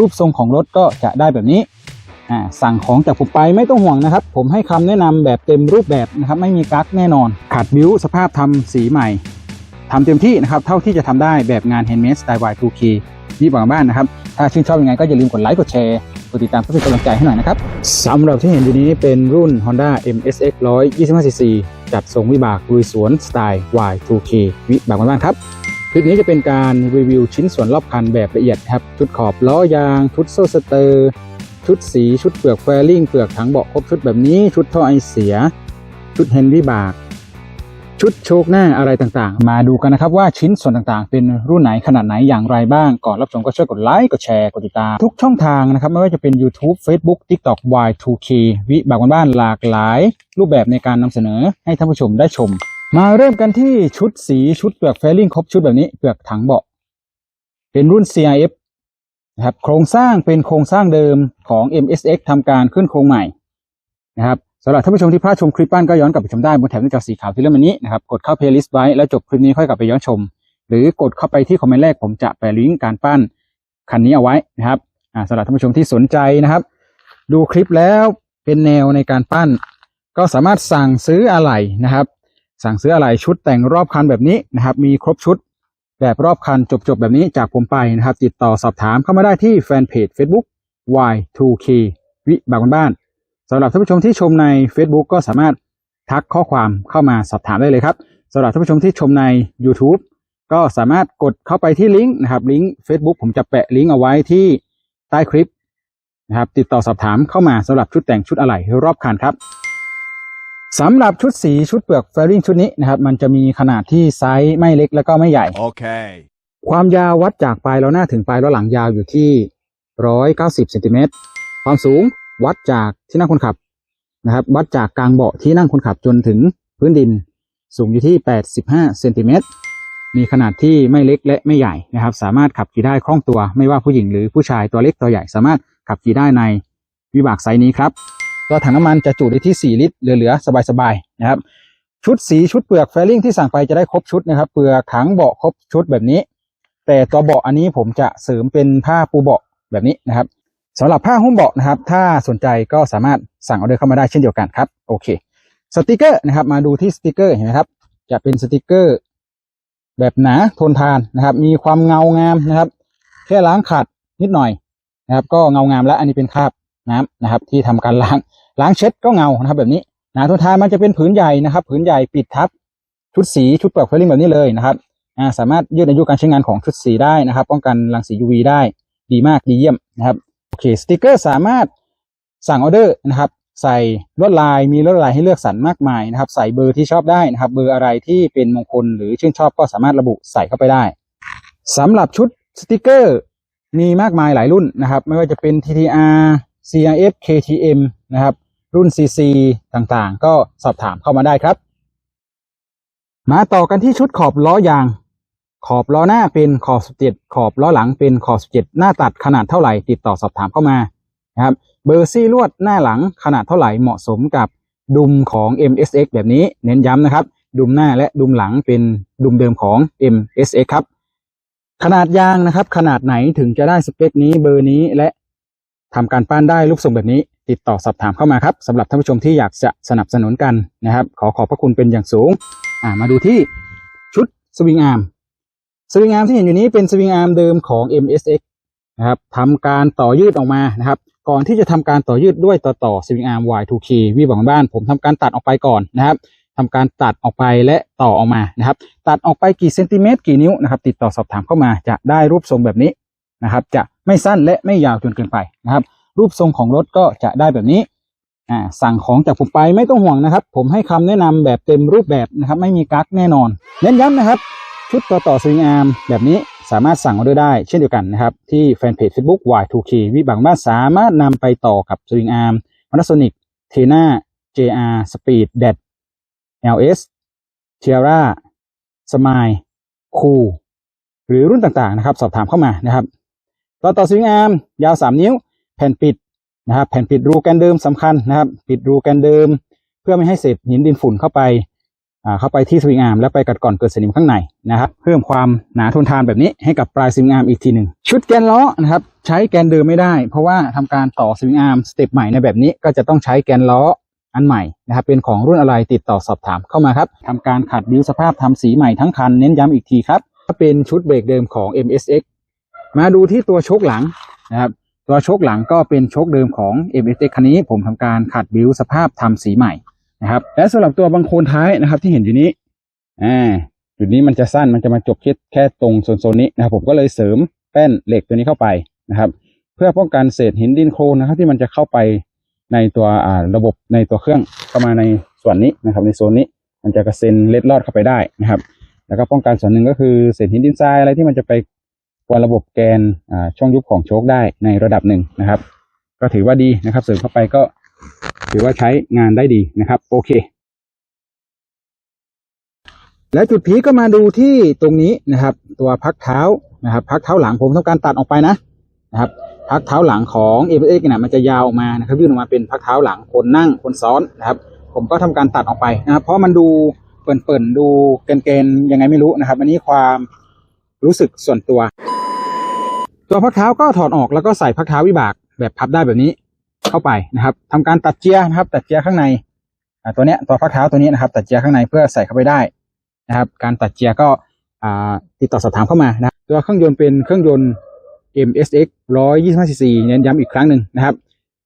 รูปทรงของรถก็จะได้แบบนี้อ่าสั่งของจากผมไปไม่ต้องห่วงนะครับ ผมให้คำแนะนำแบบเต็มรูปแบบนะครับ ไม่มีกั๊กแน่นอน ขัดบิ้วสภาพทำสีใหม่ทำเต็มที่นะครับ เท่าที่จะทำได้แบบงาน Handmade Style Y2K นี่บางบ้านนะครับ ถ้าชื่นชอบยังไงก็อย่าลืมกดไลค์กดแชร์กดติดตามเพื่อเป็นกำลังใจให้หน่อยนะครับสำหรับที่เห็นอยู่นี้เป็นรุ่น Honda MSX 125cc จัดทรงวิบากลุยสวนสไตล์ Y2K วิบากบ้านครับ คลิปนี้จะเป็นการรีวิวชิ้นส่วนรอบคันแบบละเอียดครับ ชุดขอบล้อยาง ชุดโซ่สเตอร์ ชุดสี ชุดเปลือกแฟลิงเปลือกถังเบาะครบชุดแบบนี้ ชุดท่อไอเสีย ชุดเฮนวิบาก ชุดโชคหน้าอะไรต่างๆ มาดูกันนะครับว่าชิ้นส่วนต่างๆ เป็นรุ่นไหนขนาดไหนอย่างไรบ้าง ก่อนรับชมก็ช่วยกดไลค์ กดแชร์ กดติดตาม ทุกช่องทางนะครับ ไม่ว่าจะเป็น YouTube Facebook TikTok Y2K วิบากบ้านหลากหลาย รูปแบบในการนำเสนอให้ท่านผู้ชมได้ชม มาเริ่มกันที่ชุดสีชุดเปลือกแฟลิงครบชุดแบบนี้เปลือกถังเบาะ เป็นรุ่น CIF นะครับโครงสร้างเป็นโครงสร้างเดิมของ MSX ทำการขึ้นโครงใหม่นะครับสำหรับท่านผู้ชมที่พลาดชมคลิปปั้นก็ย้อนกลับไปชมได้บนแถบหน้าจอสีขาวที่เริ่มันนี้นะครับกดเข้า playlist ไว้แล้วจบคลิปนี้ค่อยกลับไปย้อนชม หรือกดเข้าไปที่คอมเมนต์แรกผมจะแปะลิงก์การปั้นคันนี้เอาไว้นะครับสำหรับท่านผู้ชมที่สนใจนะครับ ดูคลิปแล้วเป็นแนวในการปั้น ก็สามารถสั่งซื้ออะไหล่นะครับ สั่งซื้ออะไหล่ชุดแต่งรอบคันแบบนี้นะครับ มีครบชุดแบบรอบคันจบๆ แบบนี้จากผมไปนะครับ ติดต่อสอบถามเข้ามาได้ที่แฟนเพจ Facebook Y2K วิบากบ้านสำหรับท่านผู้ชมที่ชมใน Facebook ก็สามารถทักข้อความเข้ามาสอบถามได้เลยครับสำหรับท่านผู้ชมที่ชมใน YouTube ก็สามารถกดเข้าไปที่ลิงก์นะครับลิงก์ Facebook ผมจะแปะลิงก์เอาไว้ที่ใต้คลิปนะครับติดต่อสอบถามเข้ามาสำหรับชุดแต่งชุดอะไหล่รอบคันครับ สำหรับชุดสีชุดเปลือกแฟริงชุดนี้นะครับ มันจะมีขนาดที่ไซส์ไม่เล็กแล้วก็ไม่ใหญ่ Okay. ความยาววัดจากปลายล้อหน้าถึงปลายล้อหลังยาวอยู่ที่ 190เซนติเมตรความสูงวัดจากที่นั่งคนขับนะครับ วัดจากกลางเบาะที่นั่งคนขับจนถึงพื้นดิน สูงอยู่ที่ 85เซนติเมตรมีขนาดที่ไม่เล็กและไม่ใหญ่นะครับ สามารถขับขี่ได้คล่องตัว ไม่ว่าผู้หญิงหรือผู้ชายตัวเล็กตัวใหญ่สามารถขับขี่ได้ในวิบากไซส์นี้ครับ ตัวถังน้ำมันจะจุได้ที่ 4 ลิตรเหลือๆสบายๆนะครับ ชุดสีชุดเปลือกแฟลิงที่สั่งไปจะได้ครบชุดนะครับ เปลือกถังเบาะครบชุดแบบนี้ แต่ตัวเบาะอันนี้ผมจะเสริมเป็นผ้าปูเบาะแบบนี้นะครับสำหรับผ้าหุ้มเบาะนะครับ ถ้าสนใจก็สามารถสั่งออเดอร์เข้ามาได้เช่นเดียวกันครับ โอเค สติกเกอร์นะครับ มาดูที่สติกเกอร์เห็นไหมครับ จะเป็นสติกเกอร์ แบบหนาทนทานนะครับ มีความเงางามนะครับ แค่ล้างขัดนิดหน่อยนะครับ ก็เงางามแล้วอันนี้เป็นคราบน้ำนะครับ ที่ทำการล้าง ล้างเช็ดก็เงานะครับแบบนี้นาทนทานมันจะเป็นผืนใหญ่นะครับ ผืนใหญ่ปิดทับชุดสีชุดเปลือกไฟลิงแบบนี้เลยนะครับสามารถยืดอายุการใช้งานของชุดสีได้นะครับ ป้องกันรังสี UV ได้ดีมากดีเยี่ยมนะครับโอเคสติกเกอร์สามารถสั่งออเดอร์นะครับ ใส่ลวดลายมีลวดลายให้เลือกสรรมากมายนะครับ ใส่เบอร์ที่ชอบได้นะครับ เบอร์อะไรที่เป็นมงคลหรือชื่นชอบก็สามารถระบุใส่เข้าไปได้สำหรับชุดสติกเกอร์มีมากมายหลายรุ่นนะครับ ไม่ว่าจะเป็น TTR CRF KTM นะครับ รุ่น CC ต่างๆ ก็สอบถามเข้ามาได้ครับ มาต่อกันที่ชุดขอบล้อยาง ขอบล้อหน้าเป็นขอบ 17 ขอบล้อหลังเป็นขอบ 17 หน้าตัดขนาดเท่าไหร่ติดต่อสอบถามเข้ามานะครับ เบอร์ซี่ลวดหน้าหลังขนาดเท่าไหร่เหมาะสมกับดุมของ MSX แบบนี้เน้นย้ำนะครับ ดุมหน้าและดุมหลังเป็นดุมเดิมของ MSX ครับ ขนาดยางนะครับ ขนาดไหนถึงจะได้สเปคนี้เบอร์นี้และ ทำการปั้นได้รูปทรงแบบนี้ ติดต่อสอบถามเข้ามาครับสำหรับท่านผู้ชมที่อยากจะสนับสนุนกันนะครับ ขอขอบพระคุณเป็นอย่างสูงอ่ามาดูที่ชุดสวิงอาร์มสวิงอาร์มที่เห็นอยู่นี้เป็นสวิงอาร์มเดิมของ MSX นะครับทำการต่อยืดออกมานะครับ ก่อนที่จะทำการต่อยืดด้วยต่อต่อสวิงอาร์ม Y2K วีบอกบ้าน ผมทำการตัดออกไปก่อนนะครับทำการตัดออกไปและต่อออกมานะครับ ตัดออกไปกี่เซนติเมตรกี่นิ้วนะครับ ติดต่อสอบถามเข้ามาจะได้รูปทรงแบบนี้นะครับ จะ ไม่สั้นและไม่ยาวจนเกินไปนะครับ รูปทรงของรถก็จะได้แบบนี้อ่าสั่งของจากผมไปไม่ต้องห่วงนะครับ ผมให้คำแนะนำแบบเต็มรูปแบบนะครับ ไม่มีกั๊กแน่นอน เน้นย้ำนะครับ ชุดต่อต่อสวิงอาร์มแบบนี้สามารถสั่งออเดอร์ได้เช่นเดียวกันนะครับ ที่แฟนเพจ Facebook Y2K วิบางบ้านสามารถนำไปต่อกับสวิงอาร์ม Panasonic t e n a JR Speed d e d LS Tierra Smile Cool หรือรุ่นต่างๆนะครับ สอบถามเข้ามานะครับ ต่อต่อสวิงอาร์มยาว3นิ้ว แผ่นปิดนะครับ แผ่นปิดรูแกนเดิมสำคัญนะครับ ปิดรูแกนเดิม เพื่อไม่ให้เศษหินดินฝุ่นเข้าไปอ่าเข้าไปที่สวิงอาร์มแล้วไปกัดก่อนเกิดสนิมข้างในนะครับ เพิ่มความหนาทนทานแบบนี้ให้กับปลายสวิงอาร์มอีกทีหนึ่งชุดแกนล้อนะครับ ใช้แกนเดิมไม่ได้ เพราะว่าทำการต่อสวิงอาร์มสเต็ปใหม่ในแบบนี้ก็จะต้องใช้แกนล้ออันใหม่นะครับ เป็นของรุ่นอะไรติดต่อสอบถามเข้ามาครับทำการขัดบิวสภาพทำสีใหม่ทั้งคันเน้นย้ำอีกทีครับถ้าเป็นชุดเบรกเดิมของ MSX มาดูที่ตัวชคหลังนะครับตัวชคหลังก็เป็นชคเดิมของ MSX คันนี้ผมทำการขัดบิวสภาพทำสีใหม่นะครับและสำหรับตัวบังโคนท้ายนะครับ ที่เห็นอยู่นี้อ่าจุดนี้มันจะสั้นมันจะมาจบแค่แค่ตรงโซนๆนี้นะครับผมก็เลยเสริมแป้นเหล็กตัวนี้เข้าไปนะครับ เพื่อป้องกันเศษหินดินโคลนนะครับ ที่มันจะเข้าไปในตัวอ่าระบบในตัวเครื่องเข้ามาในส่วนนี้นะครับ ในโซนนี้มันจะกระเซ็นเล็ดลอดเข้าไปได้นะครับ แล้วก็ป้องกันส่วนหนึ่งก็คือเศษหินดินทรายอะไรที่มันจะไป กวนระบบแกนช่องยุบของโชคได้ในระดับหนึ่งนะครับ ก็ถือว่าดีนะครับเสริมเข้าไปก็ถือว่าใช้งานได้ดีนะครับ โอเค และจุดพีก็มาดูที่ตรงนี้นะครับ ตัวพักเท้านะครับ พักเท้าหลังผมต้องการตัดออกไปนะนะครับพักเท้าหลังของ a อ x เนี่ยมันจะยาวออกมานะครับยื่นออกมาเป็นพักเท้าหลังคนนั่งคนซ้อนนะครับ ผมก็ทำการตัดออกไปนะครับ เพราะมันดูเปิ่นๆดูเกนๆยังไงไม่รู้นะครับ อันนี้ความรู้สึกส่วนตัว ตัวพักเท้าก็ถอดออกแล้วก็ใส่พักเท้าวิบากแบบพับได้แบบนี้เข้าไปนะครับทำการตัดเจียนะครับ ตัดเจียข้างในอ่าตัวเนี้ยตัวพักเท้าตัวนี้นะครับ ตัดเจียข้างในเพื่อใส่เข้าไปได้นะครับ การตัดเจียก็อ่าติดต่อสอบถามเข้ามานะตัวเครื่องยนต์เป็นเครื่องยนต์ MSX 125 cc เน้นย้ำอีกครั้งหนึ่งนะครับ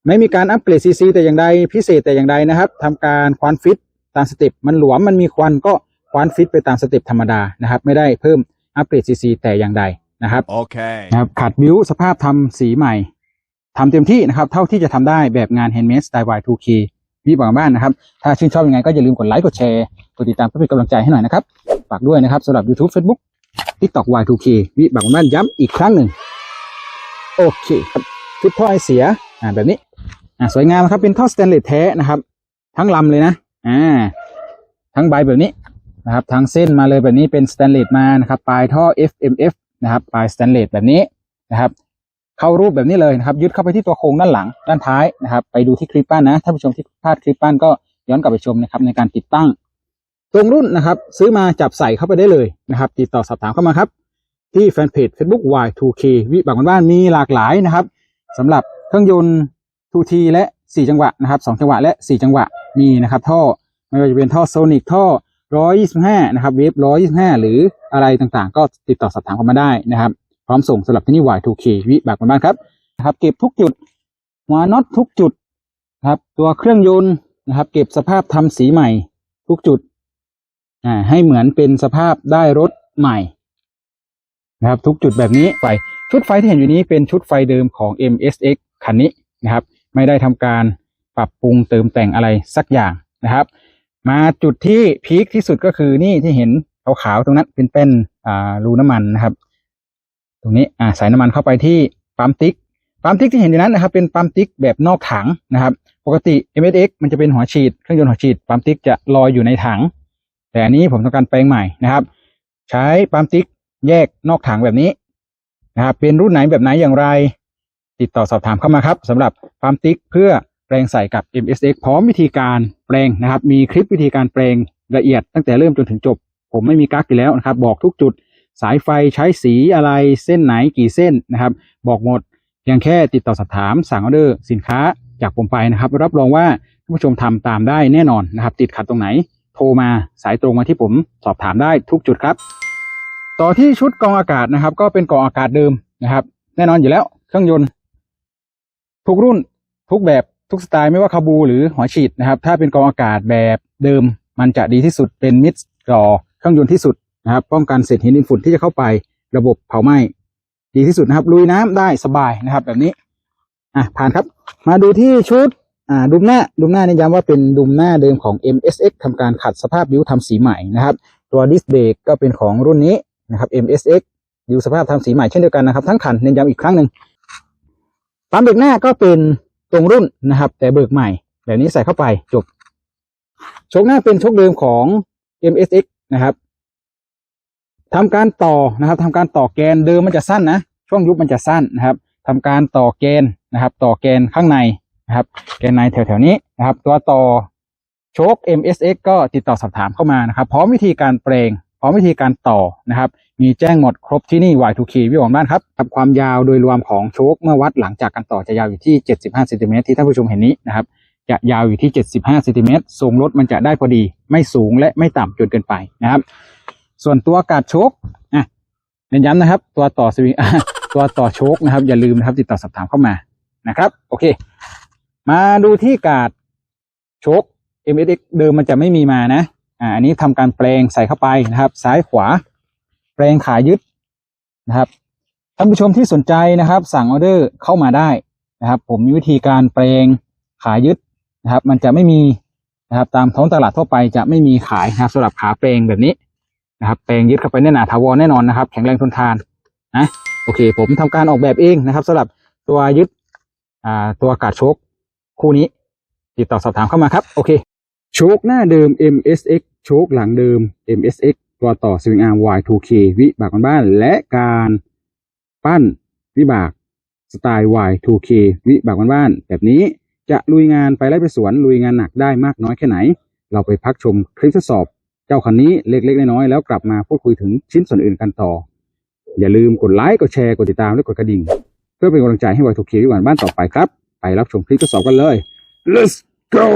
ไม่มีการอัปเกรด cc แต่อย่างใดพิเศษแต่อย่างใดนะครับทำการควานฟิตตามสเต็ปมันหลวมมันมีควันก็ควานฟิตไปตามสเต็ปธรรมดานะครับ ไม่ได้เพิ่มอัปเกรด cc แต่อย่างใด นะครับ Okay. นะครับขัดบิวสภาพทำสีใหม่ทำเต็มที่นะครับ เท่าที่จะทำได้แบบงาน Handmade Style Y2K วิบางบ้านนะครับ ถ้าชื่นชอบยังไงก็อย่าลืมกดไลค์กดแชร์กดติดตามเพื่อเป็นกำลังใจให้หน่อยนะครับฝากด้วยนะครับสำหรับ YouTube Facebook TikTok Y2K วิบางบ้านย้ำอีกครั้งหนึ่งโอเคครับชุดท่อไอเสียอ่าแบบนี้อ่าสวยงามนะครับเป็นท่อสแตนเลสแท้นะครับ ทั้งลำเลยนะอ่าทั้งใบแบบนี้นะครับทั้งเส้นมาเลยแบบนี้เป็นสแตนเลสมานะครับปลายท่อ FMF นะครับปลายสแตนเลสแบบนี้นะครับ เข้ารูปแบบนี้เลยนะครับยึดเข้าไปที่ตัวโครงด้านหลังด้านท้ายนะครับ ไปดูที่คลิปปั้นนะถ้านผู้ชมที่พลาดคลิปปั้นก็ย้อนกลับไปชมนะครับในการติดตั้ง ตรงรุ่นนะครับ ซื้อมาจับใส่เข้าไปได้เลยนะครับ ติดต่อสอบถามเข้ามาครับ ที่แฟนเพจ Facebook Y2K วิบากบ้านมีหลากหลายนะครับสำหรับเครื่องยนต์ 2T และ 4 จังหวะนะครับ 2 จังหวะและ 4 จังหวะมีนะครับท่อไม่ว่าจะเป็นท่อโซนิกท่อ 125นะครับเวฟ125หรืออะไรต่างๆ ก็ติดต่อสอบถามเข้ามาได้นะครับ พร้อมส่งสำหรับที่นี่ Y2K วิบากบ้านครับนะครับเก็บทุกจุดหัวน็อตทุกจุดนะครับ ตัวเครื่องยนต์นะครับ เก็บสภาพทำสีใหม่ทุกจุดอ่าให้เหมือนเป็นสภาพได้รถใหม่นะครับ ทุกจุดแบบนี้ไฟชุดไฟที่เห็นอยู่นี้เป็นชุดไฟเดิมของ MSX คันนี้นะครับ ไม่ได้ทำการปรับปรุงเติมแต่งอะไรสักอย่างนะครับ มาจุดที่พีคที่สุดก็คือนี่ที่เห็นขาวๆตรงนั้นเป็นเป็นอ่ารูน้ำมันนะครับ ตรงนี้อ่าใส่น้ำมันเข้าไปที่ปั๊มติ๊กปั๊มติ๊กที่เห็นอยู่นั้นนะครับ เป็นปั๊มติ๊กแบบนอกถังนะครับ ปกติ MSX มันจะเป็นหัวฉีดเครื่องยนต์หัวฉีดปั๊มติ๊กจะลอยอยู่ในถัง แต่อันนี้ผมต้องการแปลงใหม่นะครับ ใช้ปั๊มติ๊กแยกนอกถังแบบนี้นะครับ เป็นรุ่นไหนแบบไหนอย่างไร ติดต่อสอบถามเข้ามาครับสำหรับปั๊มติ๊กเพื่อ แปลงใส่กับ MSX พร้อมวิธีการแปลงนะครับ มีคลิปวิธีการแปลงละเอียดตั้งแต่เริ่มจนถึงจบ ผมไม่มีกั๊กอยู่แล้วนะครับ บอกทุกจุดสายไฟใช้สีอะไรเส้นไหนกี่เส้นนะครับ บอกหมดเพียงแค่ติดต่อสอบถามสั่งออเดอร์สินค้าจากผมไปนะครับ รับรองว่าท่านผู้ชมทำตามได้แน่นอนนะครับ ติดขัดตรงไหน โทรมาสายตรงมาที่ผมสอบถามได้ทุกจุดครับ ต่อที่ชุดกองอากาศนะครับ ก็เป็นกองอากาศเดิมนะครับ แน่นอนอยู่แล้วเครื่องยนต์ ทุกรุ่นทุกแบบ ทุกสไตล์ไม่ว่าคาบูหรือหัวฉีดนะครับ ถ้าเป็นกรองอากาศแบบเดิม มันจะดีที่สุดเป็นมิดต่อเครื่องยนต์ที่สุดนะครับ ป้องกันเศษหินดินฝุ่นที่จะเข้าไประบบเผาไหม้ดีที่สุดนะครับลุยน้ำได้สบายนะครับ แบบนี้อะผ่านครับ มาดูที่ชุดอ่าดุมหน้าดุมหน้านี่ย้ำว่าเป็นดุมหน้าเดิมของ MSX ทำการขัดสภาพบิ้วทำสีใหม่นะครับ ตัวดิสเบรกก็เป็นของรุ่นนี้นะครับ MSX ดูสภาพทำสีใหม่เช่นเดียวกันนะครับ ทั้งคันเน้นย้ำอีกครั้งหนึ่งปั๊มเบรกหน้าก็เป็น ตรงรุ่นนะครับ แต่เบิกใหม่ แบบนี้ใส่เข้าไปจบโชคหน้าเป็นโชคเดิมของ MSX นะครับทำการต่อนะครับทำการต่อแกนเดิมมันจะสั้นนะช่วงยุบมันจะสั้นนะครับทำการต่อแกนนะครับ ต่อแกนข้างในนะครับ แกนในแถวๆนี้นะครับ ตัวต่อโชค MSX ก็ติดต่อสอบถามเข้ามานะครับ พร้อมวิธีการเปลง ร้อมวิธีการต่อนะครับ มีแจ้งหมดครบที่นี่ Y2K วิวของบ้านครับครับความยาวโดยรวมของโชคเมื่อวัดหลังจากการต่อจะยาวอยู่ที่ 75เซนติเมตรที่ท่านผู้ชมเห็นนี้นะครับจะยาวอยู่ที่ 75เซนติเมตรทรงรถมันจะได้พอดี ไม่สูงและไม่ต่ำจนเกินไปนะครับ ส่วนตัวกาดโชคอะเน้นย้ำนะครับ ตัวต่อสวิงตัวต่อโชคนะครับ อย่าลืมนะครับติดต่อสอบถามเข้ามานะครับ โอเค มาดูที่กาดโชค MSX เดิมมันจะไม่มีมานะ อ่าอันนี้ทำการแปลงใส่เข้าไปนะครับ ซ้ายขวา แปลงขายึดนะครับท่านผู้ชมที่สนใจนะครับ สั่งออเดอร์เข้ามาได้นะครับ ผมมีวิธีการแปลงขายึดนะครับ มันจะไม่มีนะครับ ตามท้องตลาดทั่วไปจะไม่มีขายนะครับสำหรับขาแปลงแบบนี้นะครับ แปลงยึดเข้าไปแน่นหนาถาวรแน่นอนนะครับ แข็งแรงทนทานนะโอเค ผมทำการออกแบบเองนะครับสำหรับตัวยึดอ่าตัวกาดโชคคู่นี้ ติดต่อสอบถามเข้ามาครับ โอเค โชคหน้าเดิม MSX โชคหลังเดิม MSX ตัวต่อสวิงอาร์ Y2K วิบากบ้านๆและการปั้นวิบากสไตล์ Y2K วิบากบ้านๆแบบนี้จะลุยงานไปไล่ไปสวนลุยงานหนักได้มากน้อยแค่ไหน เราไปพักชมคลิปทดสอบ เจ้าคันนี้เล็กๆน้อยๆแล้วกลับมาพูดคุยถึงชิ้นส่วนอื่นกันต่อ อย่าลืมกดไลค์กดแชร์กดติดตามและกดกระดิ่ง เพื่อเป็นกำลังใจให้ Y2K วิบากบ้านต่อไปครับ ไปรับชมคลิปทดสอบกันเลย let's go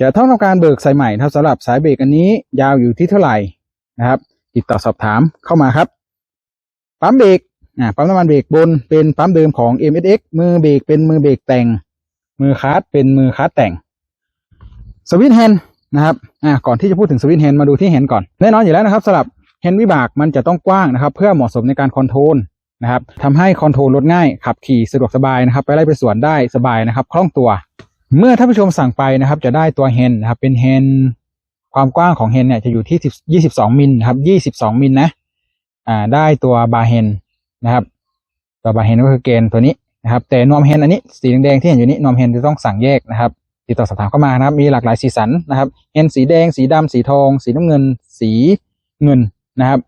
จะต้องทำการเบิกสายใหม่นะครับสำหรับสายเบรกอันนี้ยาวอยู่ที่เท่าไหร่นะครับ ติดต่อสอบถามเข้ามาครับ ปั๊มเบรกอ่าปั๊มน้ำมันเบรกบนเป็นปั๊มเดิมของ MSX มือเบรกเป็นมือเบรกแต่ง มือคาร์ดเป็นมือคาร์ดแต่งสวิตช์แฮนด์นะครับอ่าก่อนที่จะพูดถึงสวิตช์แฮนด์มาดูที่แฮนด์ก่อนแน่นอนอยู่แล้วนะครับสำหรับแฮนด์วิบากมันจะต้องกว้างนะครับ เพื่อเหมาะสมในการคอนโทรลนะครับทำให้คอนโทรลรถง่ายขับขี่สะดวกสบายนะครับ ไปไล่ไปสวนได้สบายนะครับ คล่องตัว เมื่อท่านผู้ชมสั่งไปนะครับ จะได้ตัวแฮนนะครับ เป็นแฮนความกว้างของแฮนเนี่ยจะอยู่ที่ 22 มิลครับ 22 มิลนะ อ่า ได้ตัวบาร์แฮนนะครับ ตัวบาร์แฮนก็คือเกณฑ์ตัวนี้นะครับ แต่นวมแฮนอันนี้สีแดงๆที่เห็นอยู่นี้นวมแฮนจะต้องสั่งแยกนะครับติดต่อสอบถามเข้ามานะครับ มีหลากหลายสีสันนะครับแฮนสีแดง สีดำสีทอง สีน้ำเงิน สีเงินนะครับ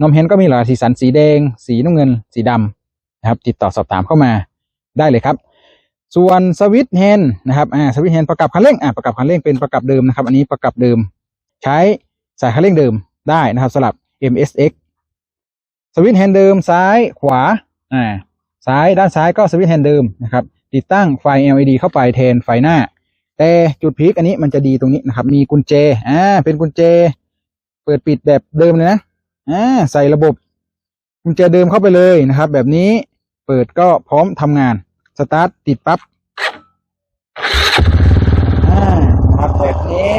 นมแฮนก็มีหลายสีสัน สีแดง สีน้ำเงิน สีดำนะครับ ติดต่อสอบถามเข้ามาได้เลยครับ ส่วนสวิตช์แฮนนะครับอ่าสวิตช์แฮนประกับคันเร่งอ่าประกับคันเร่งเป็นประกับเดิมนะครับ อันนี้ประกับเดิม ใช้สายคันเร่งเดิมได้นะครับสำหรับ MSX สวิตช์แฮนเดิมซ้ายขวาอ่าซ้ายด้านซ้ายก็สวิตช์แฮนเดิมนะครับ ติดตั้งไฟ LED เข้าไปแทนไฟหน้า แต่จุดพีคอันนี้มันจะดีตรงนี้นะครับ มีกุญแจอ่าเป็นกุญแจ เปิดปิดแบบเดิมเลยนะอ่าใส่ระบบกุญแจเดิมเข้าไปเลยนะครับ แบบนี้เปิดก็พร้อมทำงาน สตาร์ทติดปั๊บอ่าครับแบบนี้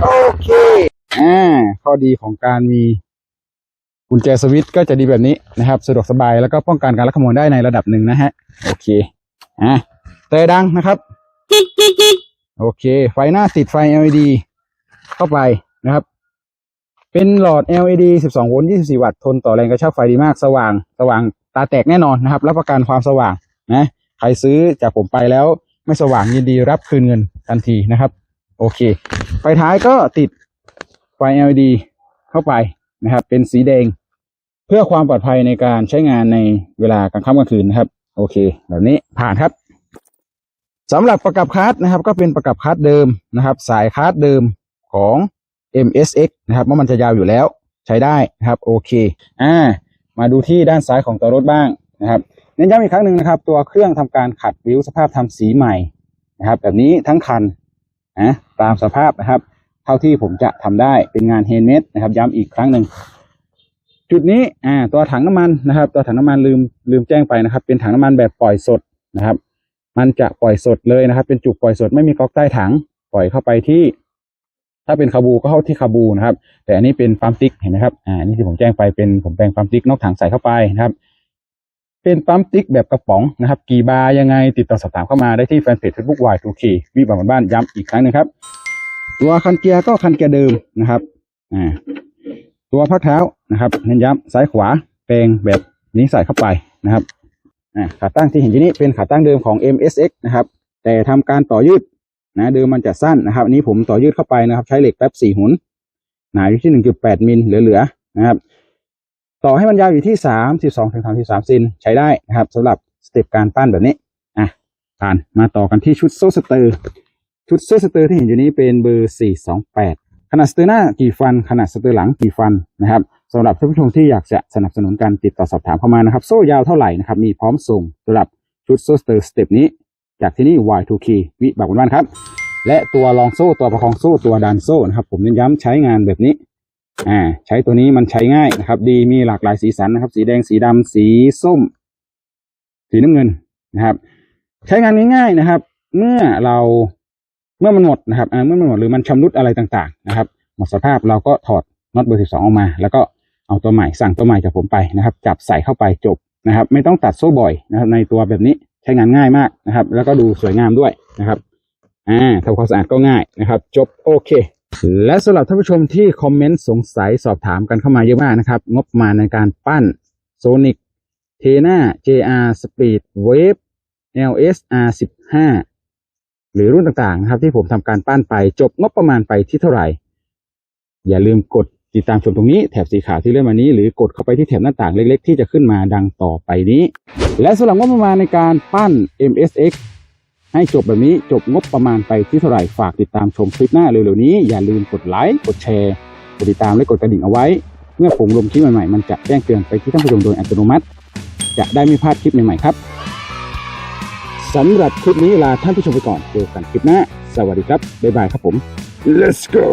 โอเคอ่าข้อดีของการมีกุญแจสวิตช์ก็จะดีแบบนี้นะครับ สะดวกสบายแล้วก็ป้องกันการลักขโมยได้ในระดับหนึ่งนะฮะ โอเคอ่าเตยดังนะครับ โอเค ไฟหน้าติดไฟ LED เข้าไปนะครับ เป็นหลอด LED 12 โวลต์ 24 วัตต์ ทนต่อแรงกระชากไฟดีมาก สว่าง สว่าง ตาแตกแน่นอนนะครับ รับประกันความสว่างนะใครซื้อจากผมไปแล้วไม่สว่างยินดีรับคืนเงินทันทีนะครับ โอเค ไฟท้ายก็ติดไฟ LED เข้าไปนะครับ เป็นสีแดง เพื่อความปลอดภัยในการใช้งานในเวลากลางค่ำกลางคืนนะครับ โอเค แบบนี้ผ่านครับสำหรับประกับคาร์นะครับ ก็เป็นประกับคาร์เดิมนะครับ สายคาร์เดิมของ MSX นะครับว่ามันจะยาวอยู่แล้วใช้ได้นะครับ โอเค อ่า มาดูที่ด้านซ้ายของตัวรถบ้างนะครับเน้นย้ำอีกครั้งหนึ่งนะครับ ตัวเครื่องทำการขัดริ้วสภาพทำสีใหม่นะครับ แบบนี้ทั้งคันนะตามสภาพนะครับ เท่าที่ผมจะทำได้เป็นงานเฮนเมดนะครับ ย้ำอีกครั้งหนึ่งจุดนี้อ่าตัวถังน้ำมันนะครับ ตัวถังน้ำมันลืมลืมแจ้งไปนะครับ เป็นถังน้ำมันแบบปล่อยสดนะครับ มันจะปล่อยสดเลยนะครับ เป็นจุกปล่อยสดไม่มีก๊อกใต้ถังปล่อยเข้าไปที่ ถ้าเป็นคาบูก็เข้าที่คาบูนะครับ แต่อันนี้เป็นปั๊มติ๊กเห็นไหมครับ อ่า นี่ที่ผมแจ้งไปเป็นผมแปลงปั๊มติ๊กนอกถังใส่เข้าไปนะครับ เป็นปั๊มติ๊กแบบกระป๋องนะครับ กี่บาร์ยังไงติดต่อสอบถามเข้ามาได้ที่แฟนเพจ Facebook Y2K วิบากบ้านย้ำอีกครั้งหนึงครับ ตัวคันเกียร์ก็คันเกียร์เดิมนะครับ อ่า ตัวพักเท้านะครับเน้นย้ำซ้ายขวาแปลงแบบนี้ใส่เข้าไปนะครับ อ่า ขาตั้งที่เห็นอยู่นี้เป็นขาตั้งเดิมของ MSX นะครับ แต่ทำการต่อยืด นะเดิมมันจะสั้นนะครับอันนี้ผมต่อยืดเข้าไปนะครับ ใช้เหล็กแป๊บสี่หุนหนาอยู่ที่หนึ่งจุดแปดมิลเหลือๆนะครับ ต่อให้มันยาวอยู่ที่สามสิบสองถึงสามสิบสามซินใช้ได้นะครับสำหรับสเต็ปการปั้นแบบนี้อะผ่านมาต่อกันที่ชุดโซ่สเตอร์ ชุดโซ่สเตอร์ที่เห็นอยู่นี้เป็นเบอร์สี่สองแปดขนาดสเตอร์หน้ากี่ฟัน ขนาดสเตอร์หลังกี่ฟันนะครับสำหรับท่านผู้ชมที่อยากจะสนับสนุนการติดต่อสอบถามเข้ามานะครับ โซ่ยาวเท่าไหร่นะครับมีพร้อมส่งสำหรับชุดโซ่สเตอร์สเต็ปนี้ จากที่นี่ Y2K วิบากบ้านครับ และตัวรองโซ่ตัวประคองโซ่ตัวดันโซ่นะครับ ผมเน้นย้ำใช้งานแบบนี้ อ่า ใช้ตัวนี้มันใช้ง่ายนะครับ ดีมีหลากหลายสีสันนะครับ สีแดงสีดำสีส้ม สีน้ำเงินนะครับ ใช้งานง่ายๆนะครับ เมื่อเราเมื่อมันหมดนะครับเมื่อมันหมดหรือมันชำรุดอะไรต่างๆ นะครับ หมดสภาพเราก็ถอดน็อตเบอร์สิบสองออกมา แล้วก็เอาตัวใหม่สั่งตัวใหม่จากผมไปนะครับ จับใส่เข้าไปจบนะครับ ไม่ต้องตัดโซ่บ่อยนะครับ ในตัวแบบนี้ ใช้งานง่ายมากนะครับ แล้วก็ดูสวยงามด้วยนะครับอ่าทำความสะอาดก็ง่ายนะครับ จบโอเค และสำหรับท่านผู้ชมที่คอมเมนต์สงสัยสอบถามกันเข้ามาเยอะมากนะครับ งบมาในการปั้น Sonic t e n a JR Speed Wave LS R15 หรือรุ่นต่างๆนะครับ ที่ผมทำการปั้นไปจบงบประมาณไปที่เท่าไหร่ อย่าลืมกด ติดตามชมตรงนี้แถบสีขาวที่เลื่อนมานี้ หรือกดเข้าไปที่แถบหน้าต่างเล็กๆ ที่จะขึ้นมาดังต่อไปนี้ และสำหรับงบประมาณในการปั้น MSX ให้จบแบบนี้จบงบประมาณไปที่เท่าไหร่ฝากติดตามชมคลิปหน้าเร็วๆนี้ อย่าลืมกดไลค์กดแชร์กดติดตามและกดกระดิ่งเอาไว้ เมื่อผมลงคลิปใหม่ๆมันจะแจ้งเตือนไปที่ท่านผู้ชมโดยอัตโนมัติ จะได้ไม่พลาดคลิปใหม่ๆครับสำหรับคลิปนี้ลาท่านผู้ชมไปก่อนเจอกันคลิปหน้า สวัสดีครับบ๊ายบายครับผม Let's go.